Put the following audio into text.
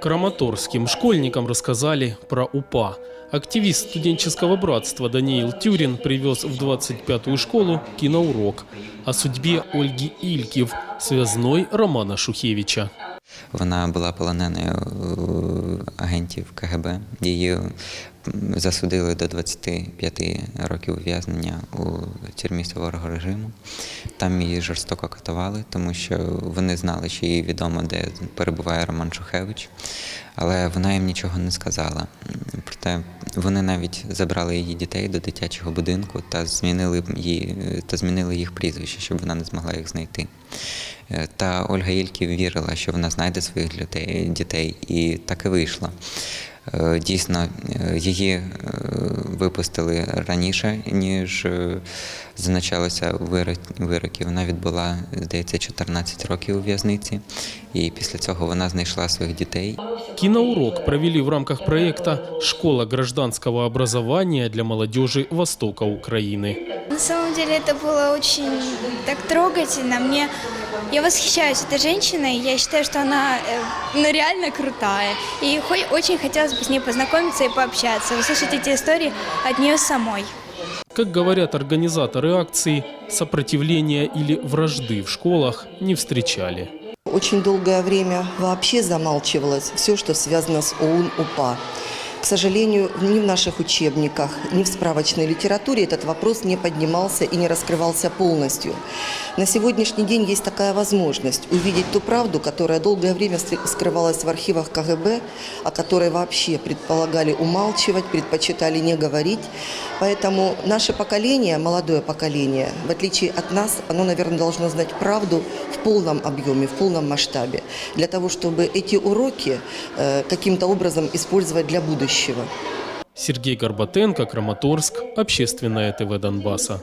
Краматорским школьникам рассказали про УПА. Активист студенческого братства Даниил Тюрин привез в 25-ю школу киноурок о судьбе Ольги Ильків, связной Романа Шухевича. Вона була полоненою агентів КГБ. Її засудили до 25 років ув'язнення у тюрмі суворого режиму. Там її жорстоко катували, тому що вони знали, що їй відомо, де перебуває Роман Шухевич, але вона їм нічого не сказала. Проте вони навіть забрали її дітей до дитячого будинку та змінили її та змінили їх прізвище, щоб вона не змогла їх знайти. Е, Та Ольга Ільків вірила, що вона знайде своїх дітей, і так і вийшло. Е, Дійсно, е, її е, випустили раніше, ніж зазначалося у вироки. Вона відбула, здається, 14 років у в'язниці, і після цього вона знайшла своїх дітей. Киноурок провели в рамках проекта «Школа гражданского образования для молодежи Востока Украины». На самом деле это было очень так трогательно. Мне я восхищаюсь этой женщиной. Я считаю, что она э, ну, реально крутая. И хо- очень хотелось бы с ней познакомиться и пообщаться, услышать эти истории от нее самой. Как говорят организаторы акции, сопротивления или вражды в школах не встречали. Очень долгое время вообще замалчивалось все, что связано с ОУН-УПА. К сожалению, ни в наших учебниках, ни в справочной литературе этот вопрос не поднимался и не раскрывался полностью. На сегодняшний день есть такая возможность увидеть ту правду, которая долгое время скрывалась в архивах КГБ, о которой вообще предполагали умалчивать, предпочитали не говорить. Поэтому наше поколение, молодое поколение, в отличие от нас, оно, наверное, должно знать правду в полном объеме, в полном масштабе, для того, чтобы эти уроки э, каким-то образом использовать для будущего. Сергей Горбатенко, Краматорск, Общественное ТВ Донбасса.